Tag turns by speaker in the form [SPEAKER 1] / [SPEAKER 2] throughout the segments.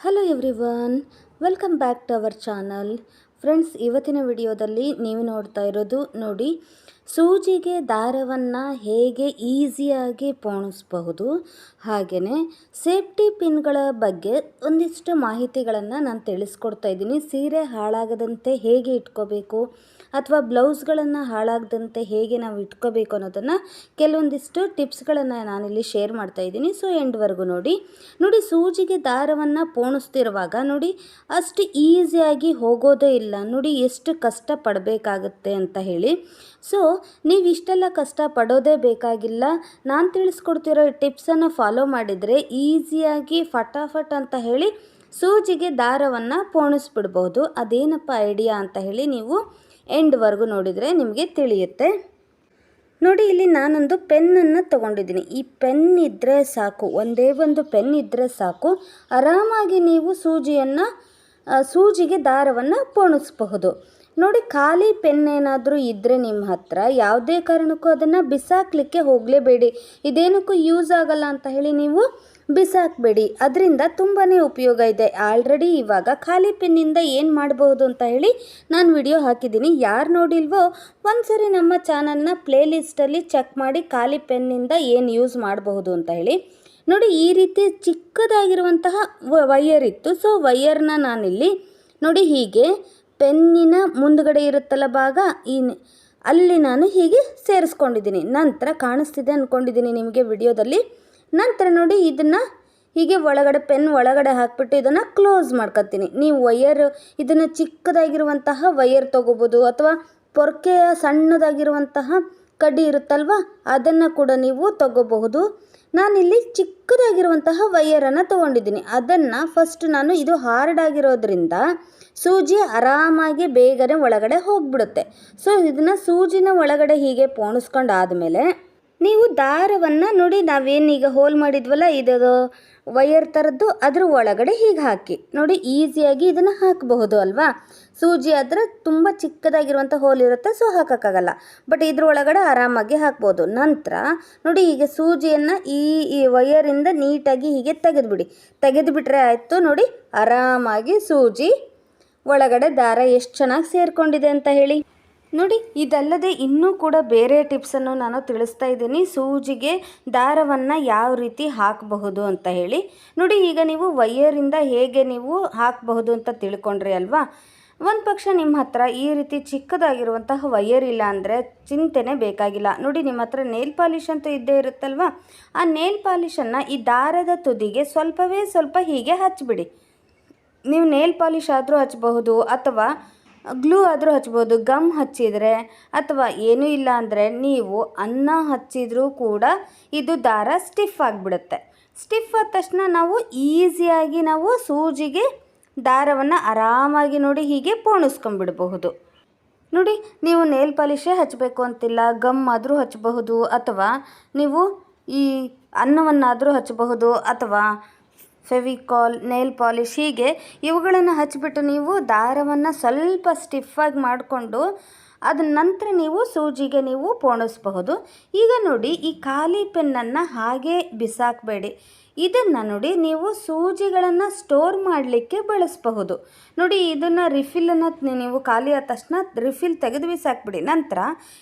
[SPEAKER 1] Hello everyone welcome back to our channel friends ಇವತ್ತಿನ ವಿಡಿಯೋದಲ್ಲಿ ನೀವು ನೋಡ್ತಾ ಇರೋದು ನೋಡಿ ಸೂಜಿಗೆ ದಾರವನ್ನು ಹೇಗೆ ಈಸಿಯಾಗಿ ಪೋಣಿಸಬಹುದು? ಹಾಗೆಯೇ ಸೇಫ್ಟಿ ಪಿನ್ಗಳ ಬಗ್ಗೆ ಒಂದಿಷ್ಟು ಮಾಹಿತಿಗಳನ್ನು ನಾನು ತಿಳಿಸ್ಕೊಡ್ತಾ ಇದ್ದೀನಿ. ಸೀರೆ ಹಾಳಾಗದಂತೆ ಹೇಗೆ ಇಟ್ಕೋಬೇಕು? ಅಥವಾ ಬ್ಲೌಸ್ಗಳನ್ನು ಹಾಳಾಗದಂತೆ ಹೇಗೆ ನಾವು ಇಟ್ಕೋಬೇಕು ಅನ್ನೋದನ್ನು ಕೆಲವೊಂದಿಷ್ಟು ಟಿಪ್ಸ್ಗಳನ್ನು ನಾನಿಲ್ಲಿ ಶೇರ್ ಮಾಡ್ತಾ ಇದ್ದೀನಿ. ಸೊ, ಎಂಡ್ವರೆಗೂ ನೋಡಿ. ನೋಡಿ, ಸೂಜಿಗೆ ದಾರವನ್ನು ಪೋಣಿಸ್ತಿರುವಾಗ ನೋಡಿ, ಅಷ್ಟು ಈಸಿಯಾಗಿ ಹೋಗೋದೇ ಇಲ್ಲ. ನೋಡಿ, ಎಷ್ಟು ಕಷ್ಟ ಪಡಬೇಕಾಗತ್ತೆ ಅಂತ ಹೇಳಿ. ಸೊ ನೀವು ಇಷ್ಟೆಲ್ಲ ಕಷ್ಟ ಪಡೋದೇ ಬೇಕಾಗಿಲ್ಲ. ನಾನು ತಿಳಿಸ್ಕೊಡ್ತಿರೋ ಟಿಪ್ಸನ್ನು ಫಾಲೋ ಮಾಡಿದರೆ ಈಸಿಯಾಗಿ ಫಟಾಫಟ್ ಅಂತ ಹೇಳಿ ಸೂಜಿಗೆ ದಾರವನ್ನು ಪೋಣಿಸ್ಬಿಡ್ಬೋದು. ಅದೇನಪ್ಪ ಐಡಿಯಾ ಅಂತ ಹೇಳಿ ನೀವು ಎಂಡ್ವರೆಗೂ ನೋಡಿದರೆ ನಿಮಗೆ ತಿಳಿಯುತ್ತೆ. ನೋಡಿ, ಇಲ್ಲಿ ನಾನೊಂದು ಪೆನ್ನನ್ನು ತಗೊಂಡಿದ್ದೀನಿ. ಈ ಪೆನ್ ಇದ್ದರೆ ಸಾಕು, ಒಂದೇ ಒಂದು ಪೆನ್ ಇದ್ದರೆ ಸಾಕು. ಆರಾಮಾಗಿ ನೀವು ಸೂಜಿಯನ್ನು ಸೂಜಿಗೆ ದಾರವನ್ನು ಪೋಣಿಸಬಹುದು. ನೋಡಿ, ಖಾಲಿ ಪೆನ್ ಏನಾದರೂ ಇದ್ದರೆ ನಿಮ್ಮ ಹತ್ರ, ಯಾವುದೇ ಕಾರಣಕ್ಕೂ ಅದನ್ನು ಬಿಸಾಕಲಿಕ್ಕೆ ಹೋಗಲೇಬೇಡಿ. ಇದೇನಕ್ಕೂ ಯೂಸ್ ಆಗಲ್ಲ ಅಂತ ಹೇಳಿ ನೀವು ಬಿಸಾಕಬೇಡಿ. ಅದರಿಂದ ತುಂಬಾ ಉಪಯೋಗ ಇದೆ. ಆಲ್ರೆಡಿ ಇವಾಗ ಖಾಲಿ ಪೆನ್ನಿಂದ ಏನು ಮಾಡಬಹುದು ಅಂತ ಹೇಳಿ ನಾನು ವಿಡಿಯೋ ಹಾಕಿದ್ದೀನಿ. ಯಾರು ನೋಡಿಲ್ವೋ, ಒಂದ್ಸರಿ ನಮ್ಮ ಚಾನಲ್ನ ಪ್ಲೇಲಿಸ್ಟಲ್ಲಿ ಚೆಕ್ ಮಾಡಿ ಖಾಲಿ ಪೆನ್ನಿಂದ ಏನು ಯೂಸ್ ಮಾಡಬಹುದು ಅಂತ ಹೇಳಿ. ನೋಡಿ, ಈ ರೀತಿ ಚಿಕ್ಕದಾಗಿರುವಂತಹ ವೈಯರ್ ಇತ್ತು. ಸೊ, ವೈಯರ್ನ ನಾನಿಲ್ಲಿ ನೋಡಿ ಹೀಗೆ ಪೆನ್ನಿನ ಮುಂದುಗಡೆ ಇರುತ್ತಲ್ಲ ಭಾಗ ಈ ಅಲ್ಲಿ ನಾನು ಹೀಗೆ ಸೇರಿಸ್ಕೊಂಡಿದ್ದೀನಿ. ನಂತರ ಕಾಣಿಸ್ತಿದೆ ಅಂದ್ಕೊಂಡಿದ್ದೀನಿ ನಿಮಗೆ ವಿಡಿಯೋದಲ್ಲಿ. ನಂತರ ನೋಡಿ ಇದನ್ನು ಹೀಗೆ ಒಳಗಡೆ ಪೆನ್ ಒಳಗಡೆ ಹಾಕ್ಬಿಟ್ಟು ಇದನ್ನು ಕ್ಲೋಸ್ ಮಾಡ್ಕೊತೀನಿ. ನೀವು ವೈಯರ್ ಇದನ್ನು ಚಿಕ್ಕದಾಗಿರುವಂತಹ ವೈಯರ್ ತೊಗೋಬೋದು ಅಥವಾ ಪೊರ್ಕೆಯ ಸಣ್ಣದಾಗಿರುವಂತಹ ಕಡ್ಡಿ ಇರುತ್ತಲ್ವ, ಅದನ್ನು ಕೂಡ ನೀವು ತಗೋಬಹುದು. ನಾನಿಲ್ಲಿ ಚಿಕ್ಕದಾಗಿರುವಂತಹ ವೈಯರನ್ನು ತೊಗೊಂಡಿದ್ದೀನಿ. ಅದನ್ನು ಫಸ್ಟ್ ನಾನು ಇದು ಹಾರ್ಡ್ ಆಗಿರೋದ್ರಿಂದ ಸೂಜಿ ಆರಾಮಾಗಿ ಬೇಗನೆ ಒಳಗಡೆ ಹೋಗ್ಬಿಡುತ್ತೆ. ಸೊ ಇದನ್ನು ಸೂಜಿನ ಒಳಗಡೆ ಹೀಗೆ ಪೋಣಿಸ್ಕೊಂಡು ಆದಮೇಲೆ ನೀವು ದಾರವನ್ನು ನೋಡಿ ನಾವೇನೀಗ ಹೋಲ್ ಮಾಡಿದ್ವಲ್ಲ ಇದು? ವೈಯರ್ ಥರದ್ದು ಅದ್ರ ಒಳಗಡೆ ಹೀಗೆ ಹಾಕಿ. ನೋಡಿ, ಈಸಿಯಾಗಿ ಇದನ್ನು ಹಾಕಬಹುದು ಅಲ್ವಾ? ಸೂಜಿ ಆದರೆ ತುಂಬ ಚಿಕ್ಕದಾಗಿರುವಂಥ ಹೋಲ್ ಇರುತ್ತೆ ಸೊ ಹಾಕೋಕ್ಕಾಗಲ್ಲ. ಬಟ್ ಇದ್ರ ಒಳಗಡೆ ಆರಾಮಾಗಿ ಹಾಕ್ಬೋದು. ನಂತರ ನೋಡಿ, ಈಗ ಸೂಜಿಯನ್ನು ಈ ಈ ವೈಯರಿಂದ ನೀಟಾಗಿ ಹೀಗೆ ತೆಗೆದುಬಿಡಿ. ತೆಗೆದುಬಿಟ್ರೆ ಆಯಿತು, ನೋಡಿ, ಆರಾಮಾಗಿ ಸೂಜಿ ಒಳಗಡೆ ದಾರ ಎಷ್ಟು ಚೆನ್ನಾಗಿ ಸೇರಿಕೊಂಡಿದೆ ಅಂತ ಹೇಳಿ. ನೋಡಿ, ಇದಲ್ಲದೆ ಇನ್ನೂ ಕೂಡ ಬೇರೆ ಟಿಪ್ಸನ್ನು ನಾನು ತಿಳಿಸ್ತಾ ಇದ್ದೀನಿ. ಸೂಜಿಗೆ ದಾರವನ್ನು ಯಾವ ರೀತಿ ಹಾಕಬಹುದು ಅಂತ ಹೇಳಿ. ನೋಡಿ, ಈಗ ನೀವು ವೈಯರಿಂದ ಹೇಗೆ ನೀವು ಹಾಕಬಹುದು ಅಂತ ತಿಳ್ಕೊಂಡ್ರಿ ಅಲ್ವಾ? ಒಂದು ಪಕ್ಷ ನಿಮ್ಮ ಹತ್ರ ಈ ರೀತಿ ಚಿಕ್ಕದಾಗಿರುವಂತಹ ವೈಯರ್ ಇಲ್ಲ ಅಂದರೆ ಚಿಂತೆನೇ ಬೇಕಾಗಿಲ್ಲ. ನೋಡಿ, ನಿಮ್ಮ ಹತ್ರ ನೇಲ್ ಪಾಲಿಷ್ ಅಂತ ಇದ್ದೇ ಇರುತ್ತಲ್ವಾ? ಆ ನೇಲ್ ಪಾಲಿಶನ್ನು ಈ ದಾರದ ತುದಿಗೆ ಸ್ವಲ್ಪವೇ ಸ್ವಲ್ಪ ಹೀಗೆ ಹಚ್ಚಿಬಿಡಿ ನೀವು ನೇಲ್ ಪಾಲಿಷ್ ಆದರೂ ಹಚ್ಚಬಹುದು ಅಥವಾ ಗ್ಲೂ ಆದರೂ ಹಚ್ಬೋದು, ಗಮ್ ಹಚ್ಚಿದರೆ ಅಥವಾ ಏನೂ ಇಲ್ಲ ಅಂದರೆ ನೀವು ಅನ್ನ ಹಚ್ಚಿದರೂ ಕೂಡ ಇದು ದಾರ ಸ್ಟಿಫ್ ಆಗಿಬಿಡುತ್ತೆ. ಸ್ಟಿಫ್ ಆದ ತಕ್ಷಣ ನಾವು ಈಸಿಯಾಗಿ ನಾವು ಸೂಜಿಗೆ ದಾರವನ್ನು ಆರಾಮಾಗಿ ನೋಡಿ ಹೀಗೆ ಪೋಣಿಸ್ಕೊಂಡ್ಬಿಡಬಹುದು. ನೋಡಿ, ನೀವು ನೇಲ್ ಪಾಲಿಷೇ ಹಚ್ಚಬೇಕು ಅಂತಿಲ್ಲ, ಗಮ್ ಆದರೂ ಹಚ್ಚಬಹುದು ಅಥವಾ ನೀವು ಈ ಅನ್ನವನ್ನಾದರೂ ಹಚ್ಚಬಹುದು ಅಥವಾ ಫೆವಿಕಾಲ್, ನೇಲ್ ಪಾಲಿಶ್ ಹೀಗೆ ಇವುಗಳನ್ನು ಹಚ್ಚಿಬಿಟ್ಟು ನೀವು ದಾರವನ್ನು ಸ್ವಲ್ಪ ಸ್ಟಿಫಾಗಿ ಮಾಡಿಕೊಂಡು ಅದ ನಂತರ ನೀವು ಸೂಜಿಗೆ ನೀವು ಪೋಣಿಸಬಹುದು. ಈಗ ನೋಡಿ ಈ ಖಾಲಿ ಪೆನ್ನನ್ನು ಹಾಗೆ ಬಿಸಾಕಬೇಡಿ. ಇದನ್ನು ನೋಡಿ ನೀವು ಸೂಜಿಗಳನ್ನು ಸ್ಟೋರ್ ಮಾಡಲಿಕ್ಕೆ ಬಳಸಬಹುದು. ನೋಡಿ, ಇದನ್ನು ರಿಫಿಲನ್ನು ನೀವು ಖಾಲಿ ಆದ ತಕ್ಷಣ ರಿಫಿಲ್ ತೆಗೆದು ಬಿಸಾಕ್ಬಿಡಿ. ನಂತರ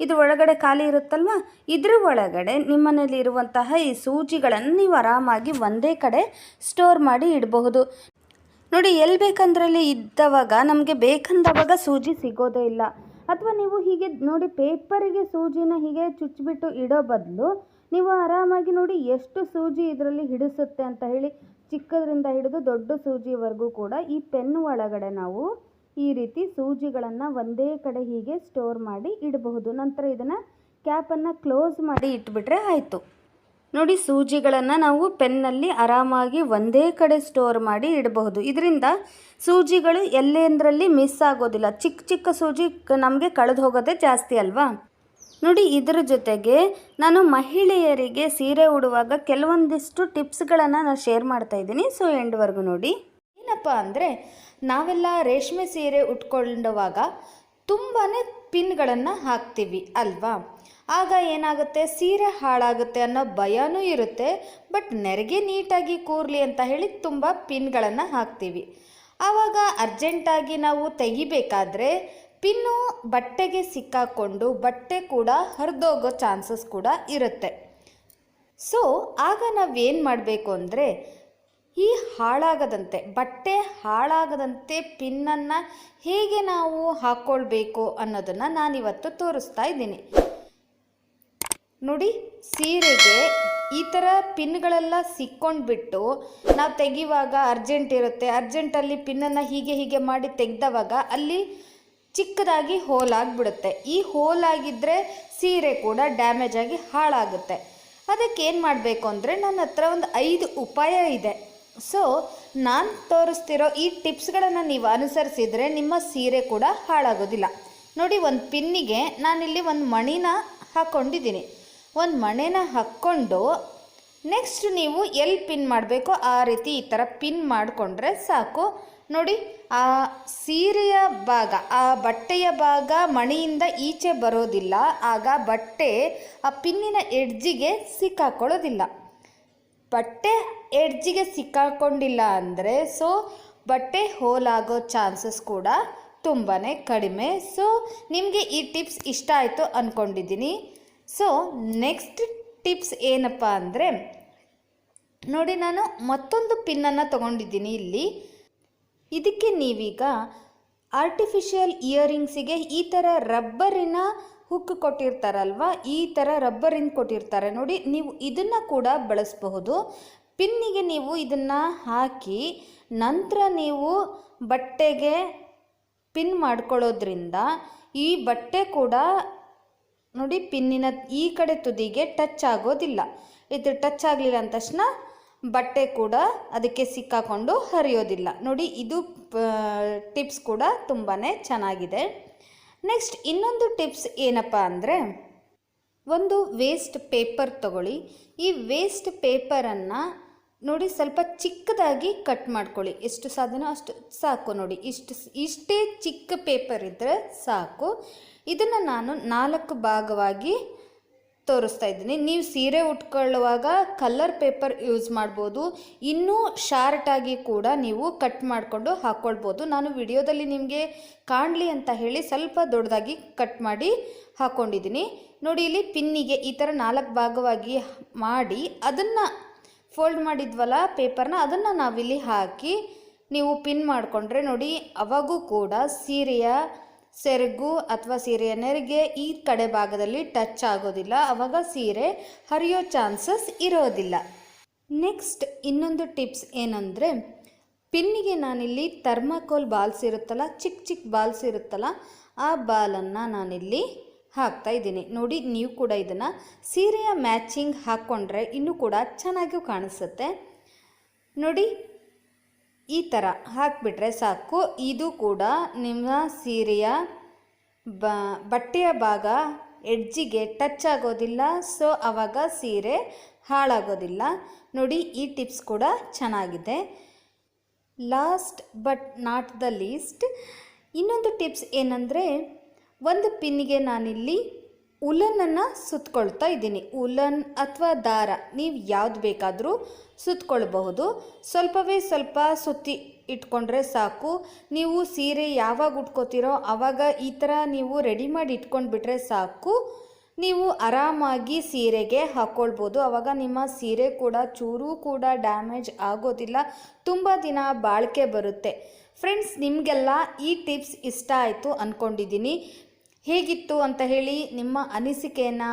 [SPEAKER 1] ಇದು ಒಳಗಡೆ ಖಾಲಿ ಇರುತ್ತಲ್ವ? ಇದ್ರ ಒಳಗಡೆ ನಿಮ್ಮನೇಲಿ ಇರುವಂತಹ ಈ ಸೂಜಿಗಳನ್ನು ನೀವು ಆರಾಮಾಗಿ ಒಂದೇ ಕಡೆ ಸ್ಟೋರ್ ಮಾಡಿ ಇಡಬಹುದು. ನೋಡಿ ಎಲ್ಲಿ ಬೇಕಂದ್ರಲ್ಲಿ ಇದ್ದವಾಗ, ನಮಗೆ ಬೇಕಂದವಾಗ ಸೂಜಿ ಸಿಗೋದೇ ಇಲ್ಲ. ಅಥವಾ ನೀವು ಹೀಗೆ ನೋಡಿ ಪೇಪರಿಗೆ ಸೂಜಿನ ಹೀಗೆ ಚುಚ್ಚಿಬಿಟ್ಟು ಇಡೋ ಬದಲು ನೀವು ಆರಾಮಾಗಿ ನೋಡಿ ಎಷ್ಟು ಸೂಜಿ ಇದರಲ್ಲಿ ಹಿಡಿಸುತ್ತೆ ಅಂತ ಹೇಳಿ ಚಿಕ್ಕದರಿಂದ ಹಿಡಿದು ದೊಡ್ಡ ಸೂಜಿವರೆಗೂ ಕೂಡ ಈ ಪೆನ್ ಒಳಗಡೆ ನಾವು ಈ ರೀತಿ ಸೂಜಿಗಳನ್ನು ಒಂದೇ ಕಡೆ ಹೀಗೆ ಸ್ಟೋರ್ ಮಾಡಿ ಇಡಬಹುದು. ನಂತರ ಇದನ್ನು ಕ್ಯಾಪನ್ನು ಕ್ಲೋಸ್ ಮಾಡಿ ಇಟ್ಬಿಟ್ರೆ ಆಯಿತು. ನೋಡಿ ಸೂಜಿಗಳನ್ನು ನಾವು ಪೆನ್ನಲ್ಲಿ ಆರಾಮಾಗಿ ಒಂದೇ ಕಡೆ ಸ್ಟೋರ್ ಮಾಡಿ ಇಡಬಹುದು. ಇದರಿಂದ ಸೂಜಿಗಳು ಎಲ್ಲೆಂದರಲ್ಲಿ ಮಿಸ್ ಆಗೋದಿಲ್ಲ. ಚಿಕ್ಕ ಚಿಕ್ಕ ಸೂಜಿ ನಮಗೆ ಕಳೆದು ಹೋಗೋದೇ ಜಾಸ್ತಿ ಅಲ್ವಾ? ನೋಡಿ, ಇದರ ಜೊತೆಗೆ ನಾನು ಮಹಿಳೆಯರಿಗೆ ಸೀರೆ ಉಡುವಾಗ ಕೆಲವೊಂದಿಷ್ಟು ಟಿಪ್ಸ್ಗಳನ್ನು ನಾನು ಶೇರ್ ಮಾಡ್ತಾ ಇದ್ದೀನಿ. ಸೊ, ಎಂಡ್ವರೆಗೂ ನೋಡಿ. ಏನಪ್ಪ ಅಂದರೆ, ನಾವೆಲ್ಲ ರೇಷ್ಮೆ ಸೀರೆ ಉಟ್ಕೊಳ್ಳುವಾಗ ತುಂಬಾ ಪಿನ್ಗಳನ್ನು ಹಾಕ್ತೀವಿ ಅಲ್ವಾ? ಆಗ ಏನಾಗುತ್ತೆ? ಸೀರೆ ಹಾಳಾಗುತ್ತೆ ಅನ್ನೋ ಭಯನೂ ಇರುತ್ತೆ. ಬಟ್ ನೆರಿಗೆ ನೀಟಾಗಿ ಕೂರಲಿ ಅಂತ ಹೇಳಿ ತುಂಬ ಪಿನ್ಗಳನ್ನು ಹಾಕ್ತೀವಿ. ಆವಾಗ ಅರ್ಜೆಂಟಾಗಿ ನಾವು ತೆಗಿಬೇಕಾದ್ರೆ ಪಿನ್ನು ಬಟ್ಟೆಗೆ ಸಿಕ್ಕಾಕೊಂಡು ಬಟ್ಟೆ ಕೂಡ ಹರಿದೋಗೋ ಚಾನ್ಸಸ್ ಕೂಡ ಇರುತ್ತೆ. ಸೊ ಆಗ ನಾವೇನು ಮಾಡಬೇಕು ಅಂದರೆ, ಈ ಹಾಳಾಗದಂತೆ, ಬಟ್ಟೆ ಹಾಳಾಗದಂತೆ ಪಿನ್ನನ್ನು ಹೇಗೆ ನಾವು ಹಾಕ್ಕೊಳ್ಬೇಕು ಅನ್ನೋದನ್ನು ನಾನಿವತ್ತು ತೋರಿಸ್ತಾ ಇದ್ದೀನಿ. ನೋಡಿ, ಸೀರೆಗೆ ಈ ಥರ ಪಿನ್ಗಳೆಲ್ಲ ಸಿಕ್ಕೊಂಡ್ಬಿಟ್ಟು ನಾವು ತೆಗಿವಾಗ ಅರ್ಜೆಂಟ್ ಇರುತ್ತೆ. ಅರ್ಜೆಂಟಲ್ಲಿ ಪಿನ್ನನ್ನು ಹೀಗೆ ಹೀಗೆ ಮಾಡಿ ತೆಗೆದವಾಗ ಅಲ್ಲಿ ಚಿಕ್ಕದಾಗಿ ಹೋಲಾಗಿಬಿಡುತ್ತೆ. ಈ ಹೋಲಾಗಿದ್ದರೆ ಸೀರೆ ಕೂಡ ಡ್ಯಾಮೇಜ್ ಆಗಿ ಹಾಳಾಗುತ್ತೆ. ಅದಕ್ಕೆ ಏನು ಮಾಡಬೇಕು ಅಂದರೆ ನನ್ನ ಹತ್ರ ಒಂದು ಐದು ಉಪಾಯ ಇದೆ. ಸೊ ನಾನು ತೋರಿಸ್ತಿರೋ ಈ ಟಿಪ್ಸ್ಗಳನ್ನು ನೀವು ಅನುಸರಿಸಿದರೆ ನಿಮ್ಮ ಸೀರೆ ಕೂಡ ಹಾಳಾಗೋದಿಲ್ಲ. ನೋಡಿ, ಒಂದು ಪಿನ್ನಿಗೆ ನಾನಿಲ್ಲಿ ಒಂದು ಮಣಿನ ಹಾಕ್ಕೊಂಡಿದ್ದೀನಿ ಒಂದು ಮಣೆನ ಹಾಕ್ಕೊಂಡು ನೆಕ್ಸ್ಟ್ ನೀವು ಎಲ್ಲಿ ಪಿನ್ ಮಾಡಬೇಕು. ಆ ರೀತಿ ಈ ಥರ ಪಿನ್ ಮಾಡಿಕೊಂಡ್ರೆ ಸಾಕು. ನೋಡಿ, ಆ ಸೀರೆಯ ಭಾಗ, ಆ ಬಟ್ಟೆಯ ಭಾಗ ಮಣಿಯಿಂದ ಈಚೆ ಬರೋದಿಲ್ಲ. ಆಗ ಬಟ್ಟೆ ಆ ಪಿನ್ನಿನ ಎಡ್ಜಿಗೆ ಸಿಕ್ಕಾಕೊಳ್ಳೋದಿಲ್ಲ. ಬಟ್ಟೆ ಎಡ್ಜಿಗೆ ಸಿಕ್ಕಾಕೊಂಡಿಲ್ಲ ಅಂದರೆ ಸೊ ಬಟ್ಟೆ ಹೋಲಾಗೋ ಚಾನ್ಸಸ್ ಕೂಡ ತುಂಬಾ ಕಡಿಮೆ. ಸೊ ನಿಮಗೆ ಈ ಟಿಪ್ಸ್ ಇಷ್ಟ ಆಯಿತು ಅಂದ್ಕೊಂಡಿದ್ದೀನಿ ಸೊ ನೆಕ್ಸ್ಟ್ ಟಿಪ್ಸ್ ಏನಪ್ಪ ಅಂದರೆ, ನೋಡಿ ನಾನು ಮತ್ತೊಂದು ಪಿನ್ನನ್ನು ತೊಗೊಂಡಿದ್ದೀನಿ ಇಲ್ಲಿ. ಇದಕ್ಕೆ ನೀವೀಗ ಆರ್ಟಿಫಿಷಿಯಲ್ ಇಯರಿಂಗ್ಸಿಗೆ ಈ ಥರ ರಬ್ಬರಿನ ಹುಕ್ ಕೊಟ್ಟಿರ್ತಾರಲ್ವ, ಈ ಥರ ರಬ್ಬರಿನ ಕೊಟ್ಟಿರ್ತಾರೆ. ನೋಡಿ, ನೀವು ಇದನ್ನು ಕೂಡ ಬಳಸಬಹುದು. ಪಿನ್ನಿಗೆ ನೀವು ಇದನ್ನು ಹಾಕಿ, ನಂತರ ನೀವು ಬಟ್ಟೆಗೆ ಪಿನ್ ಮಾಡ್ಕೊಳ್ಳೋದ್ರಿಂದ ಈ ಬಟ್ಟೆ ಕೂಡ ನೋಡಿ, ಪಿನ್ನಿನ ಈ ಕಡೆ ತುದಿಗೆ ಟಚ್ ಆಗೋದಿಲ್ಲ. ಇದು ಟಚ್ ಆಗಲಿಲ್ಲ ಅಂದ ತಕ್ಷಣ ಬಟ್ಟೆ ಕೂಡ ಅದಕ್ಕೆ ಸಿಕ್ಕಾಕೊಂಡು ಹರಿಯೋದಿಲ್ಲ. ನೋಡಿ, ಇದು ಟಿಪ್ಸ್ ಕೂಡ ತುಂಬಾ ಚೆನ್ನಾಗಿದೆ. ನೆಕ್ಸ್ಟ್, ಇನ್ನೊಂದು ಟಿಪ್ಸ್ ಏನಪ್ಪ ಅಂದರೆ, ಒಂದು ವೇಸ್ಟ್ ಪೇಪರ್ ತಗೊಳ್ಳಿ. ಈ ವೇಸ್ಟ್ ಪೇಪರನ್ನು ನೋಡಿ, ಸ್ವಲ್ಪ ಚಿಕ್ಕದಾಗಿ ಕಟ್ ಮಾಡ್ಕೊಳ್ಳಿ. ಎಷ್ಟು ಸಾಧ್ಯನೋ ಅಷ್ಟು ಸಾಕು ನೋಡಿ. ಇಷ್ಟು, ಇಷ್ಟೇ ಚಿಕ್ಕ ಪೇಪರ್ ಇದ್ದರೆ ಸಾಕು. ಇದನ್ನು ನಾನು ನಾಲ್ಕು ಭಾಗವಾಗಿ ತೋರಿಸ್ತಾ ಇದ್ದೀನಿ. ನೀವು ಸೀರೆ ಉಟ್ಕೊಳ್ಳುವಾಗ ಕಲ್ಲರ್ ಪೇಪರ್ ಯೂಸ್ ಮಾಡ್ಬೋದು. ಇನ್ನೂ ಶಾರ್ಟಾಗಿ ಕೂಡ ನೀವು ಕಟ್ ಮಾಡಿಕೊಂಡು ಹಾಕ್ಕೊಳ್ಬೋದು ನಾನು ವಿಡಿಯೋದಲ್ಲಿ ನಿಮಗೆ ಕಾಣಲಿ ಅಂತ ಹೇಳಿ ಸ್ವಲ್ಪ ದೊಡ್ಡದಾಗಿ ಕಟ್ ಮಾಡಿ ಹಾಕ್ಕೊಂಡಿದ್ದೀನಿ ನೋಡಿ, ಇಲ್ಲಿ ಪಿನ್ನಿಗೆ ಈ ಥರ ನಾಲ್ಕು ಭಾಗವಾಗಿ ಮಾಡಿ ಅದನ್ನು ಫೋಲ್ಡ್ ಮಾಡಿದ್ವಲ್ಲ ಪೇಪರ್ನ ಅದನ್ನು ನಾವಿಲ್ಲಿ ಹಾಕಿ ನೀವು ಪಿನ್ ಮಾಡಿಕೊಂಡ್ರೆ ನೋಡಿ, ಅವಾಗೂ ಕೂಡ ಸೀರೆಯ ಸೆರಗು ಅಥವಾ ಸೀರೆಯ ನೆರಿಗೆ ಈ ಕಡೆ ಭಾಗದಲ್ಲಿ ಟಚ್ ಆಗೋದಿಲ್ಲ. ಅವಾಗ ಸೀರೆ ಹರಿಯೋ ಚಾನ್ಸಸ್ ಇರೋದಿಲ್ಲ. ನೆಕ್ಸ್ಟ್ ಇನ್ನೊಂದು ಟಿಪ್ಸ್ ಏನಂದರೆ, ಪಿನ್ನಿಗೆ ನಾನಿಲ್ಲಿ ಥರ್ಮಾಕೋಲ್ ಬಾಲ್ಸ್ ಇರುತ್ತಲ್ಲ ಚಿಕ್ಕ ಚಿಕ್ಕ ಬಾಲ್ಸ್ ಇರುತ್ತಲ್ಲ, ಆ ಬಾಲನ್ನು ನಾನಿಲ್ಲಿ ಹಾಕ್ತಾ ಇದ್ದೀನಿ. ನೋಡಿ, ನೀವು ಕೂಡ ಇದನ್ನು ಸೀರೆಯ ಮ್ಯಾಚಿಂಗ್ ಹಾಕ್ಕೊಂಡ್ರೆ ಇನ್ನೂ ಕೂಡ ಚೆನ್ನಾಗಿ ಕಾಣಿಸುತ್ತೆ. ನೋಡಿ ಈ ಥರ ಹಾಕಿಬಿಟ್ರೆ ಸಾಕು. ಇದು ಕೂಡ ನಿಮ್ಮ ಸೀರೆಯ ಬ, ಬಟ್ಟೆಯ ಭಾಗ ಎಡ್ಜಿಗೆ ಟಚ್ ಆಗೋದಿಲ್ಲ. ಸೊ ಆವಾಗ ಸೀರೆ ಹಾಳಾಗೋದಿಲ್ಲ. ನೋಡಿ, ಈ ಟಿಪ್ಸ್ ಕೂಡ ಚೆನ್ನಾಗಿದೆ. Last but not the least. ಇನ್ನೊಂದು ಟಿಪ್ಸ್ ಏನಂದರೆ, ಒಂದು ಪಿನ್ನಿಗೆ ನಾನಿಲ್ಲಿ ಉಲನನ್ನು ಸುತ್ತಕೊಳ್ತಾ ಇದ್ದೀನಿ. ಉಲನ್ ಅಥವಾ ದಾರ, ನೀವು ಯಾವ್ದು ಬೇಕಾದರೂ ಸುತ್ತಕೊಳ್ಬಹುದು ಸ್ವಲ್ಪವೇ ಸ್ವಲ್ಪ ಸುತ್ತಿ ಇಟ್ಕೊಂಡ್ರೆ ಸಾಕು. ನೀವು ಸೀರೆ ಯಾವಾಗ ಉಟ್ಕೋತೀರೋ ಆವಾಗ ಈ ಥರ ನೀವು ರೆಡಿ ಮಾಡಿ ಇಟ್ಕೊಂಡ್ಬಿಟ್ರೆ ಸಾಕು. ನೀವು ಆರಾಮಾಗಿ ಸೀರೆಗೆ ಹಾಕ್ಕೊಳ್ಬೋದು ಆವಾಗ ನಿಮ್ಮ ಸೀರೆ ಕೂಡ ಚೂರೂ ಕೂಡ ಡ್ಯಾಮೇಜ್ ಆಗೋದಿಲ್ಲ. ತುಂಬ ದಿನ ಬಾಳಿಕೆ ಬರುತ್ತೆ. ಫ್ರೆಂಡ್ಸ್ ನಿಮಗೆಲ್ಲ ಈ ಟಿಪ್ಸ್ ಇಷ್ಟ ಆಯಿತು ಅಂದ್ಕೊಂಡಿದ್ದೀನಿ ಹೇಗಿತ್ತು ಅಂತ ಹೇಳಿ ನಿಮ್ಮ ಅನಿಸಿಕೆಯನ್ನು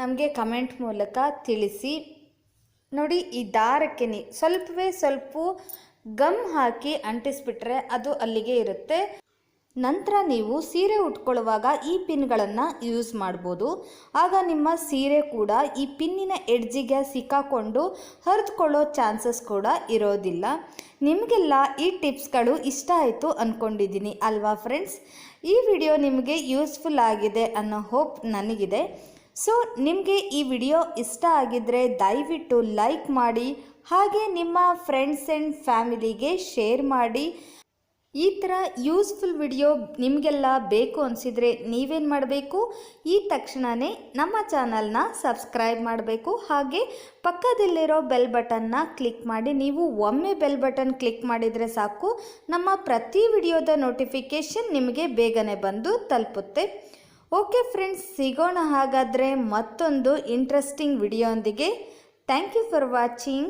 [SPEAKER 1] ನಮಗೆ ಕಮೆಂಟ್ ಮೂಲಕ ತಿಳಿಸಿ. ನೋಡಿ, ಈ ದಾರಕ್ಕೆ ಸ್ವಲ್ಪವೇ ಸ್ವಲ್ಪ ಗಮ್ ಹಾಕಿ ಅಂಟಿಸ್ಬಿಟ್ರೆ ಅದು ಅಲ್ಲಿಗೆ ಇರುತ್ತೆ. ನಂತರ ನೀವು ಸೀರೆ ಉಟ್ಕೊಳ್ಳುವಾಗ ಈ ಪಿನ್ಗಳನ್ನು ಯೂಸ್ ಮಾಡ್ಬೋದು. ಆಗ ನಿಮ್ಮ ಸೀರೆ ಕೂಡ ಈ ಪಿನ್ನಿನ ಎಡ್ಜಿಗೆ ಸಿಕ್ಕಾಕೊಂಡು ಹರಿದುಕೊಳ್ಳೋ ಚಾನ್ಸಸ್ ಕೂಡ ಇರೋದಿಲ್ಲ. ನಿಮಗೆಲ್ಲ ಈ ಟಿಪ್ಸ್ಗಳು ಇಷ್ಟ ಆಯಿತು ಅಂದ್ಕೊಂಡಿದ್ದೀನಿ ಅಲ್ವಾ ಫ್ರೆಂಡ್ಸ್? ಈ ವಿಡಿಯೋ ನಿಮಗೆ ಯೂಸ್ಫುಲ್ ಆಗಿದೆ ಅನ್ನೋ ಹೋಪ್ ನನಗಿದೆ. ಸೊ, ನಿಮಗೆ ಈ ವಿಡಿಯೋ ಇಷ್ಟ ಆಗಿದ್ದರೆ ದಯವಿಟ್ಟು ಲೈಕ್ ಮಾಡಿ, ಹಾಗೆ ನಿಮ್ಮ ಫ್ರೆಂಡ್ಸ್ ಆ್ಯಂಡ್ ಫ್ಯಾಮಿಲಿಗೆ ಶೇರ್ ಮಾಡಿ. ಈ ಥರ ಯೂಸ್ಫುಲ್ ವಿಡಿಯೋ ನಿಮಗೆಲ್ಲ ಬೇಕು ಅನಿಸಿದರೆ ನೀವೇನು ಮಾಡಬೇಕು? ಈ ತಕ್ಷಣವೇ ನಮ್ಮ ಚಾನಲ್ನ ಸಬ್ಸ್ಕ್ರೈಬ್ ಮಾಡಬೇಕು. ಹಾಗೆ ಪಕ್ಕದಲ್ಲಿರೋ ಬೆಲ್ ಬಟನ್ನ ಕ್ಲಿಕ್ ಮಾಡಿ, ನೀವು ಒಮ್ಮೆ ಬೆಲ್ ಬಟನ್ ಕ್ಲಿಕ್ ಮಾಡಿದರೆ ಸಾಕು. ನಮ್ಮ ಪ್ರತಿ ವಿಡಿಯೋದ ನೋಟಿಫಿಕೇಷನ್ ನಿಮಗೆ ಬೇಗನೆ ಬಂದು ತಲುಪುತ್ತೆ. ಓಕೆ ಫ್ರೆಂಡ್ಸ್, ಸಿಗೋಣ ಹಾಗಾದರೆ ಮತ್ತೊಂದು interesting video thank you for watching.